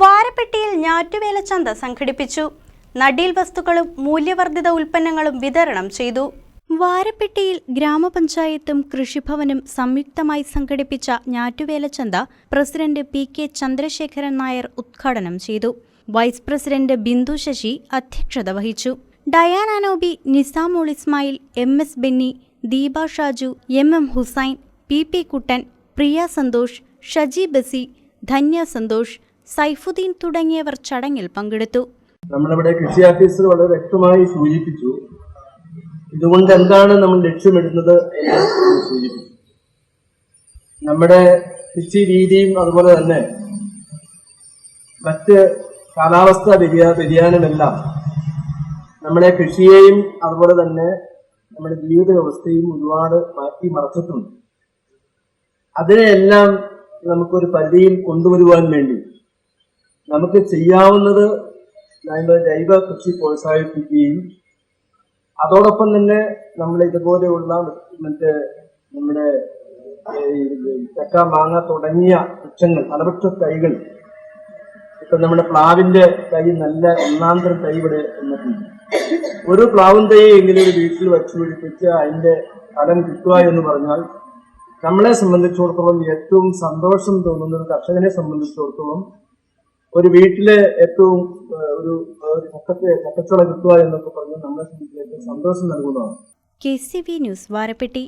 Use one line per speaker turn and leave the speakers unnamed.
വാരപ്പെട്ടിയിൽ ഞാറ്റുവേല ചന്ത സംഘടിപ്പിച്ചു. നടീൽ വസ്തുക്കളും മൂല്യവർദ്ധിത ഉൽപ്പന്നങ്ങളും വിതരണം ചെയ്തു. വാരപ്പെട്ടിയിൽ ഗ്രാമപഞ്ചായത്തും കൃഷിഭവനും സംയുക്തമായി സംഘടിപ്പിച്ച ഞാറ്റുവേല ചന്ത president P K Chandrasekharan Nair ഉദ്ഘാടനം ചെയ്തു. വൈസ് പ്രസിഡന്റ് ബിന്ദു ശശി അധ്യക്ഷത വഹിച്ചു. Diane അനോബി Nizamul Ismail M S Benny Deepa Shaju M M Hussain P P Kuttan Priya Santhosh Shaji Basi Dhanya Santhosh Saifuddin തുടങ്ങിയവർ ചടങ്ങിൽ പങ്കെടുത്തു.
നമ്മളിവിടെ കൃഷി ഓഫീസർ വളരെ വ്യക്തമായി സൂചിപ്പിച്ചു. ഇതുകൊണ്ട് എന്താണ് നമ്മൾ ലക്ഷ്യമിടുന്നത് എന്ന് സൂചിപ്പിച്ചു. നമ്മുടെ കൃഷി രീതിയും അതുപോലെ തന്നെ മറ്റ് കാലാവസ്ഥാ വ്യതിയാ വ്യതിയാനമെല്ലാം നമ്മുടെ കൃഷിയെയും അതുപോലെ തന്നെ നമ്മുടെ ജീവിത വ്യവസ്ഥയും ഒരുപാട് മാറ്റി മറച്ചിട്ടുണ്ട്. അതിനെയെല്ലാം നമുക്കൊരു പരിധിയിൽ കൊണ്ടുവരുവാൻ വേണ്ടി നമുക്ക് ചെയ്യാവുന്നത് നമ്മൾ ജൈവ കൃഷി പ്രോത്സാഹിപ്പിക്കുകയും അതോടൊപ്പം തന്നെ നമ്മൾ ഇതുപോലെയുള്ള മറ്റേ നമ്മുടെ ചക്ക മാങ്ങ തുടങ്ങിയ വൃക്ഷങ്ങൾ ഫലവൃക്ഷ തൈകൾ ഇപ്പൊ നമ്മുടെ പ്ലാവിന്റെ തൈ നല്ല ഒന്നാന്തരം തൈ ഇവിടെ വന്നിട്ടുണ്ട്. ഒരു പ്ലാവും തൈ എങ്കിലും ഒരു വീട്ടിൽ വച്ചു പിടിപ്പിച്ച് അതിന്റെ ഫലം കിട്ടുക എന്ന് പറഞ്ഞാൽ നമ്മളെ സംബന്ധിച്ചിടത്തോളം ഏറ്റവും സന്തോഷം തോന്നുന്നത് കർഷകനെ സംബന്ധിച്ചിടത്തോളം ഒരു വീട്ടിലെ ഏറ്റവും ഒരു ഒരു മുഖച്ചുള കിട്ടുക എന്നൊക്കെ പറഞ്ഞ് നമ്മളെ സംബന്ധിച്ച് സന്തോഷം നൽകുന്നതാണ്.
K C V news Varappetty.